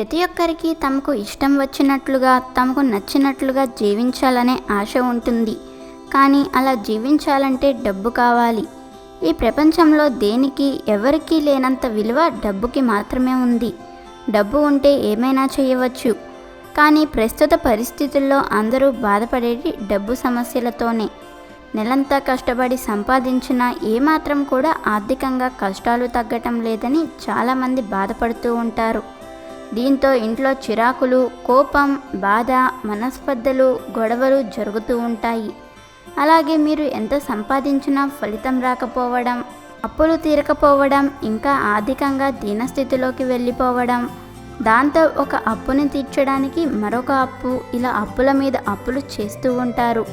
ప్రతి ఒక్కరికి తమకు ఇష్టం వచ్చినట్లుగా తమకు నచ్చినట్లుగా జీవించాలనే ఆశ ఉంటుంది. కానీ అలా జీవించాలంటే డబ్బు కావాలి. ఈ ప్రపంచంలో దేనికి ఎవరికీ లేనంత విలువ డబ్బుకి మాత్రమే ఉంది. డబ్బు ఉంటే ఏమైనా చేయవచ్చు. కానీ ప్రస్తుత పరిస్థితుల్లో అందరూ బాధపడేది డబ్బు సమస్యలతోనే. నెలంతా కష్టపడి సంపాదించినా ఏమాత్రం కూడా ఆర్థికంగా కష్టాలు తగ్గటం లేదని చాలామంది బాధపడుతూ ఉంటారు. దీంతో ఇంట్లో చిరాకులు కోపం బాధ మనస్పర్ధలు గొడవలు జరుగుతూ ఉంటాయి. అలాగే మీరు ఎంత సంపాదించినా ఫలితం రాకపోవడం అప్పులు తీరకపోవడం ఇంకా ఆర్థికంగా దీనస్థితిలోకి వెళ్ళిపోవడం దాంతో ఒక అప్పుని తీర్చడానికి మరొక అప్పు ఇలా అప్పుల మీద అప్పులు చేస్తూ ఉంటారు.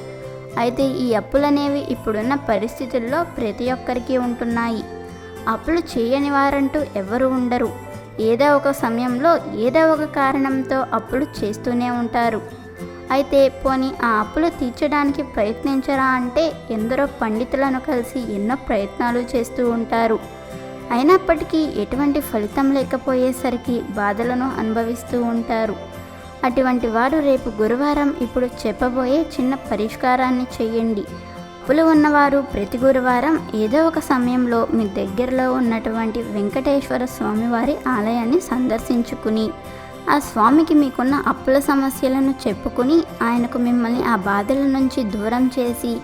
అయితే ఈ అప్పులనేవి ఇప్పుడున్న పరిస్థితుల్లో ప్రతి ఒక్కరికి ఉంటున్నాయి. అప్పులు చేయని వారంటూ ఎవరు ఉండరు. ఏదో ఒక సమయంలో ఏదో ఒక కారణంతో అప్పులు చేస్తూనే ఉంటారు. అయితే పోనీ ఆ అప్పులు తీర్చడానికి ప్రయత్నించరా అంటే ఎందరో పండితులను కలిసి ఎన్నో ప్రయత్నాలు చేస్తూ ఉంటారు. అయినప్పటికీ ఎటువంటి ఫలితం లేకపోయేసరికి బాధలను అనుభవిస్తూ ఉంటారు. అటువంటి వారు రేపు గురువారం ఇప్పుడు చెప్పబోయే చిన్న పరిష్కారాన్ని చేయండి. అప్పులు ఉన్నవారు ప్రతి గురువారం ఏదో ఒక సమయంలో మీ దగ్గరలో ఉన్నటువంటి వెంకటేశ్వర స్వామివారి ఆలయాన్ని సందర్శించుకుని ఆ స్వామికి మీకున్న అప్పుల సమస్యలను చెప్పుకుని ఆయనకు మిమ్మల్ని ఆ బాధల నుంచి దూరం చేసి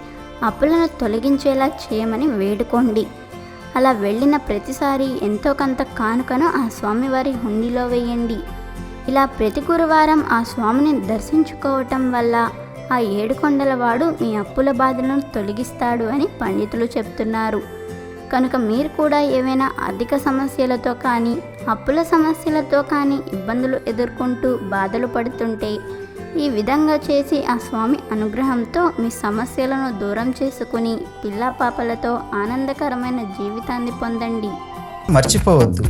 అప్పులను తొలగించేలా చేయమని వేడుకోండి. అలా వెళ్ళిన ప్రతిసారి ఎంతో కొంత కానుకను ఆ స్వామివారి హుండీలో వేయండి. ఇలా ప్రతి గురువారం ఆ స్వామిని దర్శించుకోవటం వల్ల ఆ ఏడుకొండలవాడు మీ అప్పుల బాధలను తొలగిస్తాడు అని పండితులు చెప్తున్నారు. కనుక మీరు కూడా ఏవైనా ఆర్థిక సమస్యలతో కానీ అప్పుల సమస్యలతో కానీ ఇబ్బందులు ఎదుర్కొంటూ బాధలు పడుతుంటే ఈ విధంగా చేసి ఆ స్వామి అనుగ్రహంతో మీ సమస్యలను దూరం చేసుకుని పిల్లా పాపలతో ఆనందకరమైన జీవితాన్ని పొందండి. మర్చిపోవద్దు.